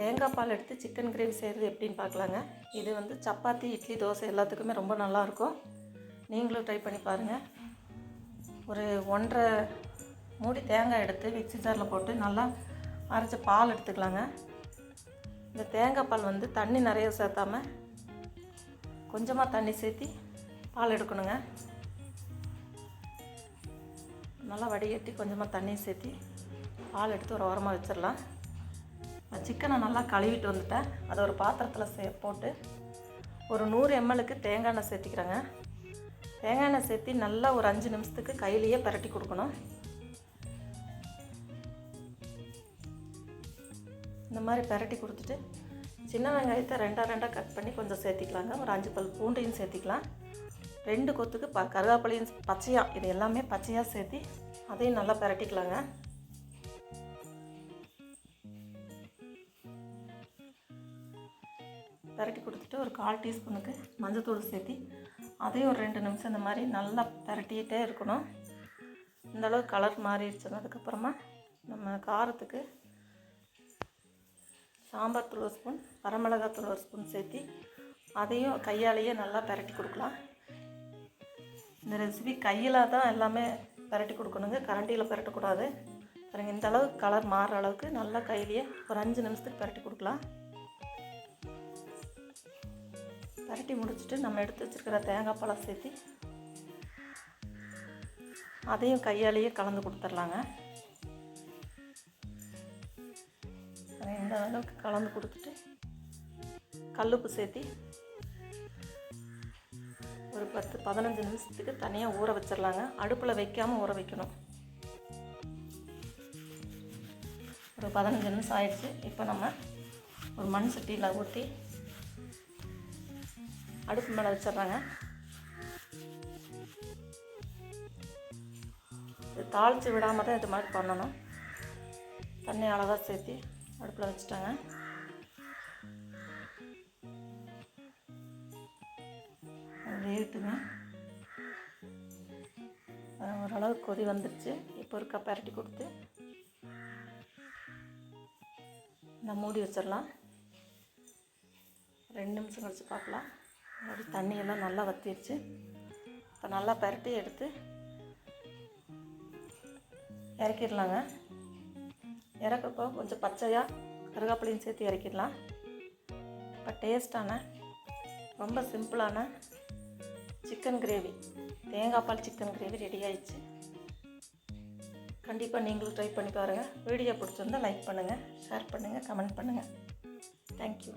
தேங்காய் பால் எடுத்து chicken gravy செய்கிறது எப்படின்னு பார்க்கலாங்க. இது வந்து சப்பாத்தி இட்லி தோசை எல்லாத்துக்குமே ரொம்ப நல்லாயிருக்கும் நீங்களும் ட்ரை பண்ணி பாருங்கள் ஒரு ஒன்றரை மூடி தேங்காய் எடுத்து மிக்ஸி ஜாரில் போட்டு நல்லா அரைச்ச பால் எடுத்துக்கலாங்க. இந்த தேங்காய் பால் வந்து தண்ணி நிறைய சேர்த்தாம கொஞ்சமாக தண்ணி சேர்த்தி பால் எடுக்கணுங்க. நல்லா வடிகட்டி கொஞ்சமாக தண்ணி சேர்த்தி பால் எடுத்து ஒரு ஓரமாக வச்சிடலாம். நான் சிக்கனை நல்லா கழுவிட்டு வந்துட்டேன். அதை ஒரு பாத்திரத்தில் சே போட்டு ஒரு நூறு எம்எலுக்கு தேங்காய் எண்ணெய் சேர்த்திக்கிறேங்க. தேங்காய் எண்ணெய் சேர்த்தி நல்லா ஒரு அஞ்சு நிமிஷத்துக்கு கையிலேயே பரட்டி கொடுக்கணும். இந்த மாதிரி பரட்டி கொடுத்துட்டு சின்ன வெங்காயத்தை ரெண்டாக ரெண்டாக கட் பண்ணி கொஞ்சம் சேர்த்திக்கலாங்க. ஒரு அஞ்சு பல் பூண்டையும் சேர்த்திக்கலாம். ரெண்டு கொத்துக்கு ப கருவேப்பிலையும் பச்சையாக இது எல்லாமே பச்சையாக சேர்த்தி அதையும் நல்லா பரட்டிக்கலாங்க. பரட்டி கொடுத்துட்டு ஒரு கால் டீஸ்பூனுக்கு மஞ்சத்தூள் சேர்த்தி அதையும் ஒரு ரெண்டு நிமிஷம் இந்த மாதிரி நல்லா பரட்டிகிட்டே இருக்கணும். இந்த அளவு கலர் மாறிடுச்சுன்னா அதுக்கப்புறமா நம்ம காரத்துக்கு சாம்பார் தூள் ஒரு ஸ்பூன் வரமிளகா தூள் ஒரு ஸ்பூன் சேர்த்தி அதையும் கையாலேயே நல்லா பரட்டி கொடுக்கலாம். இந்த ரெசிபி கையில் தான் எல்லாமே பரட்டி கொடுக்கணுங்க. கரண்டியில் பரட்டக்கூடாது. பாருங்கள் இந்த அளவுக்கு கலர் மாறுற அளவுக்கு நல்லா கையிலேயே ஒரு அஞ்சு நிமிஷத்துக்கு பரட்டி கொடுக்கலாம். பரட்டி முடிச்சுட்டு நம்ம எடுத்து வச்சுருக்கிற தேங்காய் பழம் சேர்த்தி அதையும் கையாலேயே கலந்து கொடுத்துர்லாங்க அதை இந்த அளவுக்கு கலந்து கொடுத்துட்டு கல்லுப்பு சேர்த்தி ஒரு பத்து பதினஞ்சு நிமிஷத்துக்கு தனியாக ஊற வச்சிடலாங்க. அடுப்பில் வைக்காமல் ஊற வைக்கணும். ஒரு பதினஞ்சு நிமிஷம் ஆயிடுச்சு. இப்போ நம்ம ஒரு மண் சட்டியில் ஊற்றி அடுப்பு மேலே வச்சிடுறாங்க இது தாளித்து விடாமல் தான் இது மாதிரி பண்ணணும். தண்ணி அளவாக சேர்த்தி அடுப்பில் வச்சுட்டாங்க. வேட்டுங்க ஓரளவு கொதி வந்துடுச்சு இப்போ ஒரு கப் பரட்டி கொடுத்து நான் மூடி வச்சிடலாம் ரெண்டு நிமிஷம் கழிச்சு பார்க்கலாம் அப்படி தண்ணியெல்லாம் நல்லா வத்திடுச்சு இப்போ நல்லா பரட்டி எடுத்து இறக்கிடலாங்க. இறக்கப்போ கொஞ்சம் பச்சையாக கருகாப்பிலையும் சேர்த்து இறக்கிடலாம். இப்போ டேஸ்டான ரொம்ப சிம்பிளான சிக்கன் கிரேவி தேங்காய் பால் சிக்கன் கிரேவி ரெடி ஆயிடுச்சு. கண்டிப்பாக நீங்களும் ட்ரை பண்ணி பாருங்கள் வீடியோ பிடிச்சிருந்தா லைக் பண்ணுங்கள் ஷேர் பண்ணுங்கள் கமெண்ட் பண்ணுங்கள் தேங்க்யூ